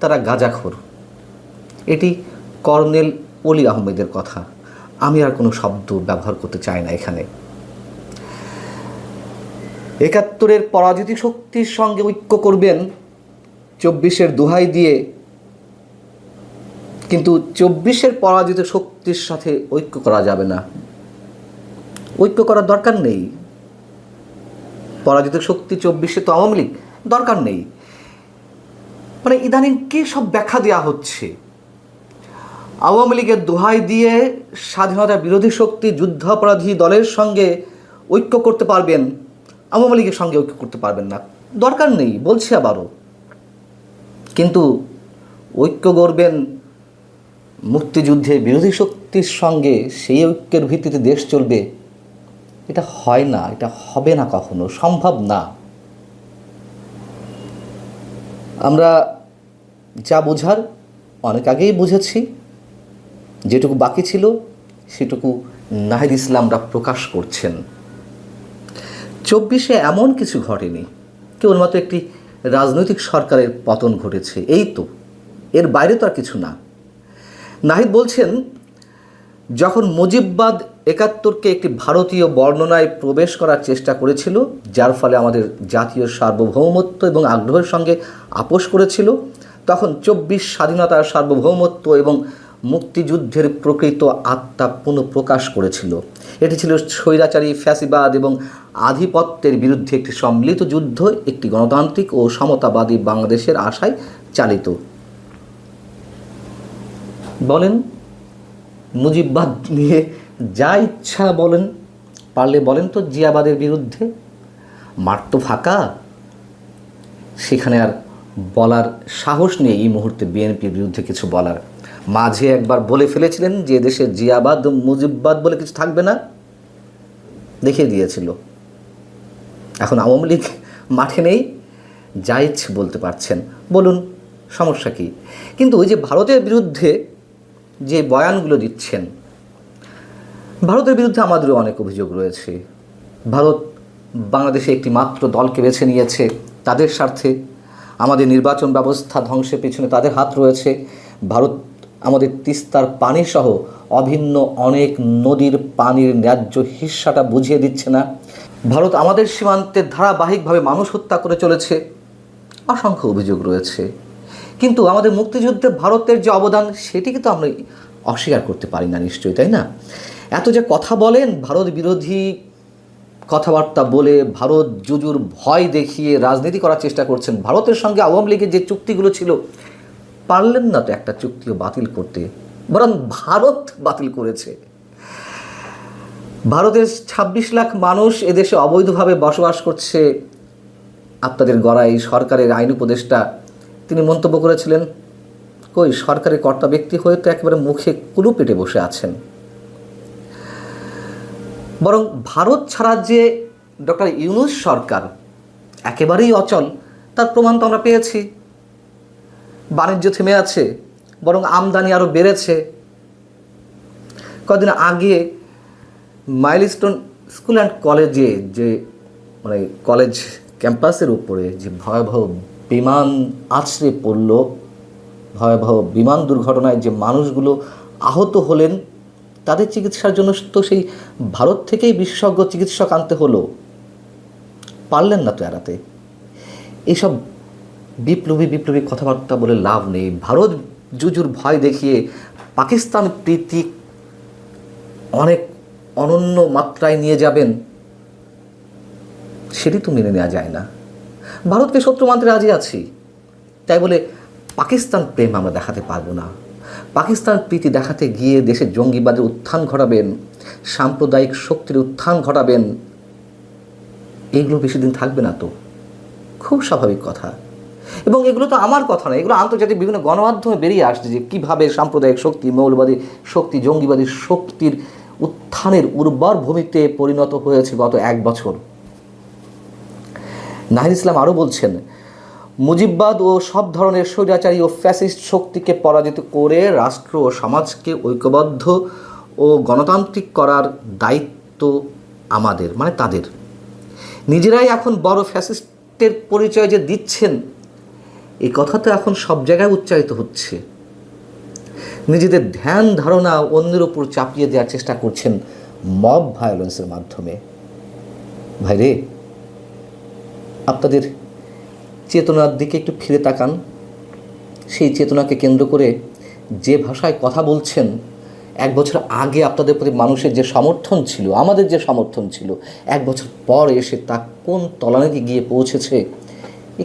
তারা গাজাখোর। এটি কর্নেল অলি আহমেদের কথা। আমি আর কোনো শব্দ ব্যবহার করতে চাই না এখানে। একাত্তরের পরাজিত শক্তির সঙ্গে ঐক্য করবেন চব্বিশের দোহাই দিয়ে, কিন্তু চব্বিশের পরাজিত শক্তির সাথে ঐক্য করা যাবে না। ঐক্য করার দরকার নেই। পরাজিত শক্তি চব্বিশে তো আওয়ামী লীগ, দরকার নেই। মানে ইদানিং কি সব ব্যাখ্যা দেওয়া হচ্ছে? আওয়ামী লীগের দোহাই দিয়ে স্বাধীনতা বিরোধী শক্তি, যুদ্ধাপরাধী দলের সঙ্গে ঐক্য করতে পারবেন, আওয়ামী লীগের সঙ্গে ঐক্য করতে পারবেন না। দরকার নেই, বলছি আবারও। কিন্তু ঐক্য করবেন মুক্তিযুদ্ধে বিরোধী শক্তির সঙ্গে সেই ঐক্যের ভিত্তিতে দেশ চলবে, এটা হয় না, এটা হবে না কখনো, সম্ভব না। আমরা যা বোঝার অনেক আগেই বুঝেছি। যেটুকু বাকি ছিল, সেটুকু নাহিদ ইসলামরা প্রকাশ করছেন। চব্বিশে এমন কিছু ঘটেনি, কেবলমাত্র একটি রাজনৈতিক সরকারের পতন ঘটেছে, এই তো, এর বাইরে তো আর কিছু না। নাহিদ বলছেন, যখন মুজিববাদ একাত্তরকে একটি ভারতীয় বর্ণনায় প্রবেশ করার চেষ্টা করেছিল, যার ফলে আমাদের জাতীয় সার্বভৌমত্ব এবং আগ্রহের সঙ্গে আপোষ করেছিল তখন চব্বিশ স্বাধীনতার সার্বভৌমত্ব এবং মুক্তিযুদ্ধের প্রকৃত আত্মা পুনঃপ্রকাশ করেছিল। এটি ছিল স্বৈরাচারী, ফ্যাসিবাদ এবং আধিপত্যের বিরুদ্ধে একটি সম্মিলিত যুদ্ধ, একটি গণতান্ত্রিক ও সমতাবাদী বাংলাদেশের আশায় চালিত। বলেন, মুজিববাদ নিয়ে যা ইচ্ছা বলেন, পারলে বলেন তো জিয়াবাদের বিরুদ্ধে। মাঠ তো ফাঁকা। সেখানে আর বলার সাহস নেই এই মুহূর্তে বিএনপির বিরুদ্ধে কিছু বলার। মাঝে একবার বলে ফেলেছিলেন যে দেশে জিয়াবাদ, মুজিববাদ বলে কিছু থাকবে না। দেখিয়ে দিয়েছিল। এখন আওয়ামী লীগ মাঠে নেই, যা ইচ্ছে বলতে পারছেন। বলুন, সমস্যা কি? কিন্তু ওই যে ভারতের বিরুদ্ধে যে বয়ানগুলো দিচ্ছেন, ভারতের বিরুদ্ধে আমাদেরও অনেক অভিযোগ রয়েছে। ভারত বাংলাদেশে একটি মাত্র দলকে বেছে নিয়েছে, তাদের স্বার্থে আমাদের নির্বাচন ব্যবস্থা ধ্বংসের পিছনে তাদের হাত রয়েছে। ভারত আমাদের তিস্তার পানিসহ অভিন্ন অনেক নদীর পানির ন্যায্য হিস্সাটা বুঝিয়ে দিচ্ছে না। ভারত আমাদের সীমান্তে ধারাবাহিকভাবে মানুষ হত্যা করে চলেছে। অসংখ্য অভিযোগ রয়েছে। কিন্তু আমাদের মুক্তিযুদ্ধে ভারতের যে অবদান, সেটিকে তো আমরা অস্বীকার করতে পারি না নিশ্চয়ই, তাই না? এত যে কথা বলেন ভারত বিরোধী কথাবার্তা বলে ভারত জুজুর ভয় দেখিয়ে রাজনীতি করার চেষ্টা করছেন। ভারতের সঙ্গে আওয়ামী লীগের যে চুক্তিগুলো ছিল, পারলেন না তো একটা চুক্তিও বাতিল করতে, বরং ভারত বাতিল করেছে। ভারতের ছাব্বিশ লাখ মানুষ এদেশে অবৈধভাবে বসবাস করছে। আপনাদের গড়াই সরকারের আইন উপদেষ্টা তিনি মন্তব্য করেছিলেন, কই সরকারি কর্তা ব্যক্তি হয়ে তো একেবারে মুখে কুলু পেটে বসে আছেন। বরং ভারত ছাড়া যে ডক্টর ইউনুস সরকার একেবারেই অচল, তার প্রমাণ তো আমরা পেয়েছি। বাণিজ্য থেমে আছে, বরং আমদানি আরও বেড়েছে। কদিন আগে মাইলস্টোন স্কুল অ্যান্ড কলেজে যে মানে কলেজ ক্যাম্পাসের উপরে যে ভয়াবহ বিমান আছড়ে পড়ল, ভয়াবহ বিমান দুর্ঘটনায় যে মানুষগুলো আহত হলেন তাদের চিকিৎসার জন্য তো সেই ভারত থেকেই বিশেষজ্ঞ চিকিৎসক আনতে হলো। পারলেন না তো এড়াতে। এইসব বিপ্লবী বিপ্লবী কথাবার্তা বলে লাভ নেই। ভারত জুজুর ভয় দেখিয়ে পাকিস্তান প্রীতি অনেক অনন্য মাত্রায় নিয়ে যাবেন, সেটি তো মেনে নেওয়া যায় না। ভারতকে শত্রু মানতে রাজি আছি, তাই বলে পাকিস্তান প্রেম আমরা দেখাতে পারব না। পাকিস্তান প্রীতি দেখাতে গিয়ে দেশের জঙ্গিবাদের উত্থান ঘটাবেন, সাম্প্রদায়িক শক্তির উত্থান ঘটাবেন, এগুলো বেশি দিন থাকবে না তো। খুব স্বাভাবিক কথা। এবং এগুলো তো আমার কথা নয়, এগুলো আন্তর্জাতিক বিভিন্ন গণমাধ্যমে বেরিয়ে আসছে যে কীভাবে সাম্প্রদায়িক শক্তি, মৌলবাদী শক্তি, জঙ্গিবাদী শক্তির উত্থানের উর্বর ভূমিতে পরিণত হয়েছে গত এক বছর। নাহিদ ইসলাম আরও বলছেন মুজিববাদ ও সব ধরনের স্বৈরাচারী ও ফ্যাসিস্ট শক্তিকে পরাজিত করে রাষ্ট্র ও সমাজকে ঐক্যবদ্ধ ও গণতান্ত্রিক করার দায়িত্ব আমাদের মানে তাদের। নিজেরাই এখন বড় ফ্যাসিস্টের পরিচয় যে দিচ্ছেন এই কথা তো এখন সব জায়গায় উচ্চারিত হচ্ছে। নিজেদের ধ্যান ধারণা অন্যের উপর চাপিয়ে দেওয়ার চেষ্টা করছেন মব ভায়োলেন্সের মাধ্যমে। ভাইরে আপনাদের চেতনার দিকে একটু ফিরে তাকান। সেই চেতনাকে কেন্দ্র করে যে ভাষায় কথা বলছেন, এক বছর আগে আপনাদের প্রতি মানুষের যে সমর্থন ছিল, আমাদের যে সমর্থন ছিল, এক বছর পর এসে তা কোন তলানিতে গিয়ে পৌঁছেছে,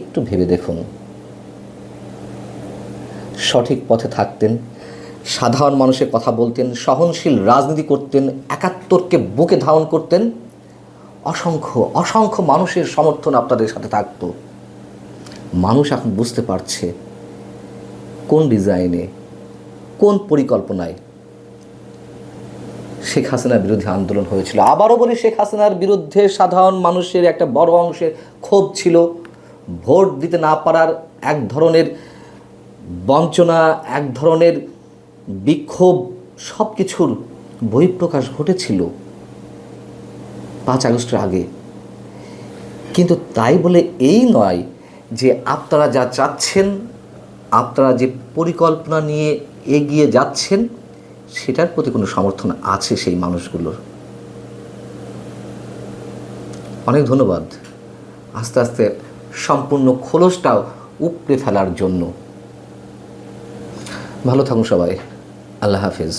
একটু ভেবে দেখুন। সঠিক পথে থাকতেন, সাধারণ মানুষের কথা বলতেন, সহনশীল রাজনীতি করতেন, একাত্তরকে বুকে ধারণ করতেন, অসংখ্য অসংখ্য মানুষের সমর্থন আপনাদের সাথে থাকতো। মানুষ এখন বুঝতে পারছে কোন ডিজাইনে, কোন পরিকল্পনায় শেখ হাসিনার বিরুদ্ধে আন্দোলন হয়েছিল। আবারও বলি, শেখ হাসিনার বিরুদ্ধে সাধারণ মানুষের একটা বড় অংশের ক্ষোভ ছিল। ভোট দিতে না পারার এক ধরনের বঞ্চনা, এক ধরনের বিক্ষোভ সব কিছুর বহিঃপ্রকাশ ঘটেছিল পাঁচ আগস্টের আগে। কিন্তু তাই বলে এই নয় যে আপনারা যা চাচ্ছেন, আপনারা যে পরিকল্পনা নিয়ে এগিয়ে যাচ্ছেন, সেটার প্রতি কোনো সমর্থন আছে সেই মানুষগুলোর। অনেক ধন্যবাদ। আস্তে আস্তে সম্পূর্ণ খোলসটাও উপড়ে ফেলার জন্য। ভালো থাকুন সবাই। আল্লাহ হাফিজ।